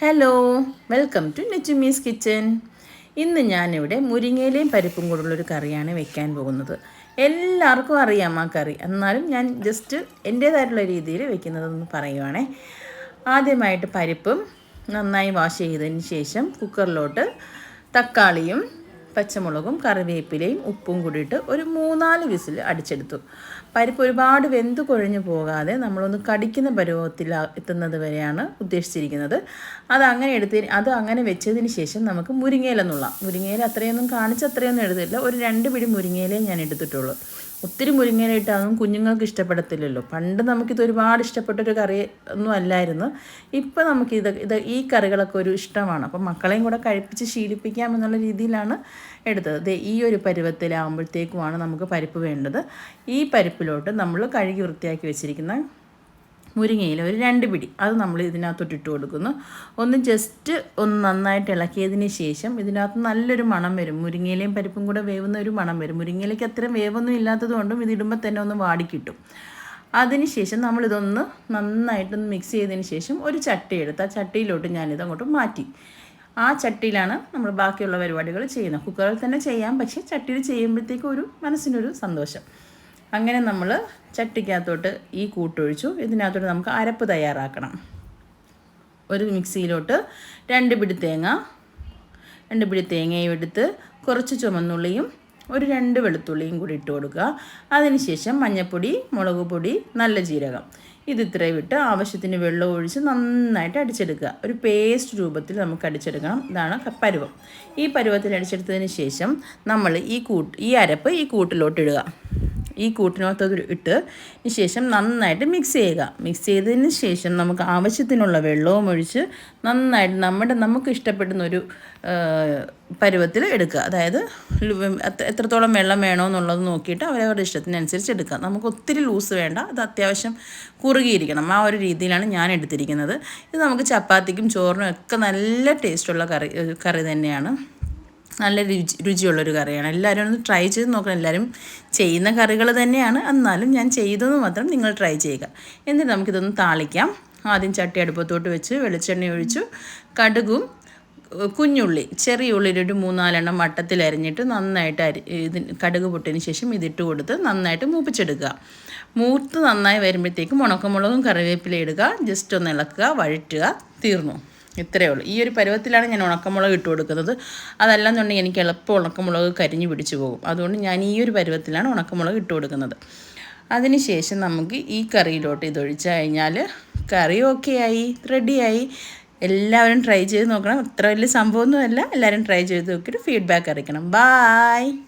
Hello welcome to Nechumi's kitchen ഇന്ന് ഞാനിവിടെ മുരിങ്ങയിലയും പരിപ്പും കൂടുള്ളൊരു കറിയാണ് വെക്കാൻ പോകുന്നത്. എല്ലാവർക്കും അറിയാം ആ കറി. എന്നാലും ഞാൻ ജസ്റ്റ് എന്റേതായിട്ടുള്ള രീതിയിൽ വെക്കുന്നതെന്ന് പറയുവാണേ. ആദ്യമായിട്ട് പരിപ്പും നന്നായി വാഷ് ചെയ്തതിന് ശേഷം കുക്കറിലോട്ട് തക്കാളിയും പച്ചമുളകും കറിവേപ്പിലയും ഉപ്പും കൂടിയിട്ട് ഒരു മൂന്നാൽ വിസിൽ അടിച്ചെടുത്തു. പരിപ്പ് ഒരുപാട് വെന്ത് കുഴഞ്ഞു പോകാതെ നമ്മളൊന്ന് കടിക്കുന്ന പരുവത്തിൽ എത്തുന്നത് വരെയാണ് ഉദ്ദേശിച്ചിരിക്കുന്നത്. അത് അങ്ങനെ എടുത്ത് അത് അങ്ങനെ വെച്ചതിന് ശേഷം നമുക്ക് മുരിങ്ങയില എന്നുള്ള മുരിങ്ങയില അത്രയൊന്നും കാണിച്ച് അത്രയൊന്നും എടുത്തില്ല. ഒരു രണ്ട് പിടി മുരിങ്ങയിലേ ഞാൻ എടുത്തിട്ടുള്ളൂ. ഒത്തിരി മുരിങ്ങയില ഇട്ടാകും കുഞ്ഞുങ്ങൾക്ക് ഇഷ്ടപ്പെടത്തില്ലല്ലോ. പണ്ട് നമുക്കിത് ഒരുപാട് ഇഷ്ടപ്പെട്ടൊരു കറി ഒന്നും അല്ലായിരുന്നു. ഇപ്പം നമുക്കിത് ഇത് ഈ കറികളൊക്കെ ഒരു ഇഷ്ടമാണ്. അപ്പം മക്കളെയും കൂടെ കഴിപ്പിച്ച് ശീലിപ്പിക്കാം എന്നുള്ള രീതിയിലാണ് എടുത്തത്. ഈ ഒരു പരുവത്തിലാകുമ്പോഴത്തേക്കുമാണ് നമുക്ക് പരിപ്പ് വേണ്ടത്. ഈ പരിപ്പിലോട്ട് നമ്മൾ കഴുകി വൃത്തിയാക്കി വെച്ചിരിക്കുന്ന മുരിങ്ങയില ഒരു രണ്ട് പിടി. അത് നമ്മൾ ഇതിനകത്തോട്ട് ഇട്ട് കൊടുക്കുന്നു. ഒന്ന് ജസ്റ്റ് ഒന്ന് നന്നായിട്ട് ഇളക്കിയതിന് ശേഷം ഇതിനകത്ത് നല്ലൊരു മണം വരും. മുരിങ്ങയിലയും പരിപ്പും കൂടെ വേവുന്ന ഒരു മണം വരും. മുരിങ്ങയിലേക്ക് അത്രയും വേവൊന്നും ഇല്ലാത്തതുകൊണ്ടും ഇതിടുമ്പോൾ തന്നെ ഒന്ന് വാടിക്കിട്ടും അതിനുശേഷം നമ്മളിതൊന്ന് നന്നായിട്ടൊന്ന് മിക്സ് ചെയ്തതിന് ശേഷം ഒരു ചട്ടി എടുത്ത് ആ ചട്ടിയിലോട്ട് ഞാനിത് അങ്ങോട്ട് മാറ്റി. ആ ചട്ടിയിലാണ് നമ്മൾ ബാക്കിയുള്ള പരിപാടികൾ ചെയ്യുന്നത്. കുക്കറിൽ തന്നെ ചെയ്യാം പക്ഷേ ചട്ടിയിൽ ചെയ്യുമ്പോഴത്തേക്കും ഒരു മനസ്സിനൊരു സന്തോഷം. അങ്ങനെ നമ്മൾ ചട്ടിക്കകത്തോട്ട് ഈ കൂട്ടൊഴിച്ചു. ഇതിനകത്തോട്ട് നമുക്ക് അരപ്പ് തയ്യാറാക്കണം. ഒരു മിക്സിയിലോട്ട് രണ്ട് പിടി തേങ്ങ രണ്ട് പിടി തേങ്ങയും എടുത്ത് കുറച്ച് ചുമന്നുള്ളിയും ഒരു രണ്ട് വെളുത്തുള്ളിയും കൂടി ഇട്ട് കൊടുക്കുക. അതിനുശേഷം മഞ്ഞൾപ്പൊടി മുളക് പൊടി നല്ല ജീരകം. ഇത് ഇത്രയും വിട്ട് ആവശ്യത്തിന് വെള്ളം ഒഴിച്ച് നന്നായിട്ട് അടിച്ചെടുക്കുക. ഒരു പേസ്റ്റ് രൂപത്തിൽ നമുക്ക് അടിച്ചെടുക്കണം. ഇതാണ് പരുവം. ഈ പരുവത്തിൽ അടിച്ചെടുത്തതിന് ശേഷം നമ്മൾ ഈ കൂട്ട് ഈ അരപ്പ് ഈ കൂട്ടിലോട്ട് ഇടുക. ഈ കൂട്ടിനകത്ത് ഇട്ട് ശേഷം നന്നായിട്ട് മിക്സ് ചെയ്യുക. മിക്സ് ചെയ്തതിന് ശേഷം നമുക്ക് ആവശ്യത്തിനുള്ള വെള്ളവും ഒഴിച്ച് നന്നായിട്ട് നമ്മുടെ നമുക്ക് ഇഷ്ടപ്പെടുന്ന ഒരു പരുവത്തിൽ എടുക്കുക. അതായത് എത്രത്തോളം വെള്ളം വേണോ എന്നുള്ളത് നോക്കിയിട്ട് അവരവരുടെ ഇഷ്ടത്തിനനുസരിച്ച് എടുക്കുക. നമുക്ക് ഒത്തിരി ലൂസ് വേണ്ട. അത് അത്യാവശ്യം കുറുകിയിരിക്കണം. ആ ഒരു രീതിയിലാണ് ഞാൻ എടുത്തിരിക്കുന്നത്. ഇത് നമുക്ക് ചപ്പാത്തിക്കും ചോറിനും ഒക്കെ നല്ല ടേസ്റ്റുള്ള കറി കറി തന്നെയാണ്. നല്ല രുചി രുചിയുള്ളൊരു കറിയാണ്. എല്ലാവരും ഒന്ന് ട്രൈ ചെയ്ത് നോക്കണം. എല്ലാവരും ചെയ്യുന്ന കറികൾ തന്നെയാണ്. എന്നാലും ഞാൻ ചെയ്തത് മാത്രം നിങ്ങൾ ട്രൈ ചെയ്യുക. എന്നിട്ട് നമുക്കിതൊന്ന് താളിക്കാം. ആദ്യം ചട്ടി അടുപ്പത്തോട്ട് വെച്ച് വെളിച്ചെണ്ണ ഒഴിച്ചു. കടുകും കുഞ്ഞുള്ളി ചെറിയ ഉള്ളി ഒരു മൂന്നാലെണ്ണം വട്ടത്തിൽ അരിഞ്ഞിട്ട് നന്നായിട്ട് അരി ഇതിന് കടുക് പൊട്ടിന് ശേഷം ഇതിട്ട് കൊടുത്ത് നന്നായിട്ട് മൂപ്പിച്ചെടുക്കുക. മൂത്ത് നന്നായി വരുമ്പോഴത്തേക്കും ഉണക്കമുളകും കറിവേപ്പില ഇടുക. ജസ്റ്റ് ഒന്ന് ഇളക്കുക വഴറ്റുക തീർന്നു. ഇത്രയേ ഉള്ളൂ. ഈ ഒരു പരുവത്തിലാണ് ഞാൻ ഉണക്കമുളക് ഇട്ട് കൊടുക്കുന്നത്. അതല്ലെന്നുണ്ടെങ്കിൽ എനിക്ക് എളുപ്പം ഉണക്കമുളക് കരിഞ്ഞു പിടിച്ചു പോകും. അതുകൊണ്ട് ഞാൻ ഈ ഒരു പരുവത്തിലാണ് ഉണക്കമുളക് ഇട്ട് കൊടുക്കുന്നത്. അതിനുശേഷം നമുക്ക് ഈ കറിയിലോട്ട് ഇതൊഴിച്ച് കഴിഞ്ഞാൽ കറി ഓക്കെ ആയി റെഡിയായി എല്ലാവരും ട്രൈ ചെയ്ത് നോക്കണം. അത്ര വലിയ സംഭവമൊന്നുമല്ല. എല്ലാവരും ട്രൈ ചെയ്ത് നോക്കിയിട്ട് ഫീഡ്ബാക്ക് അറിയിക്കണം. ബായ്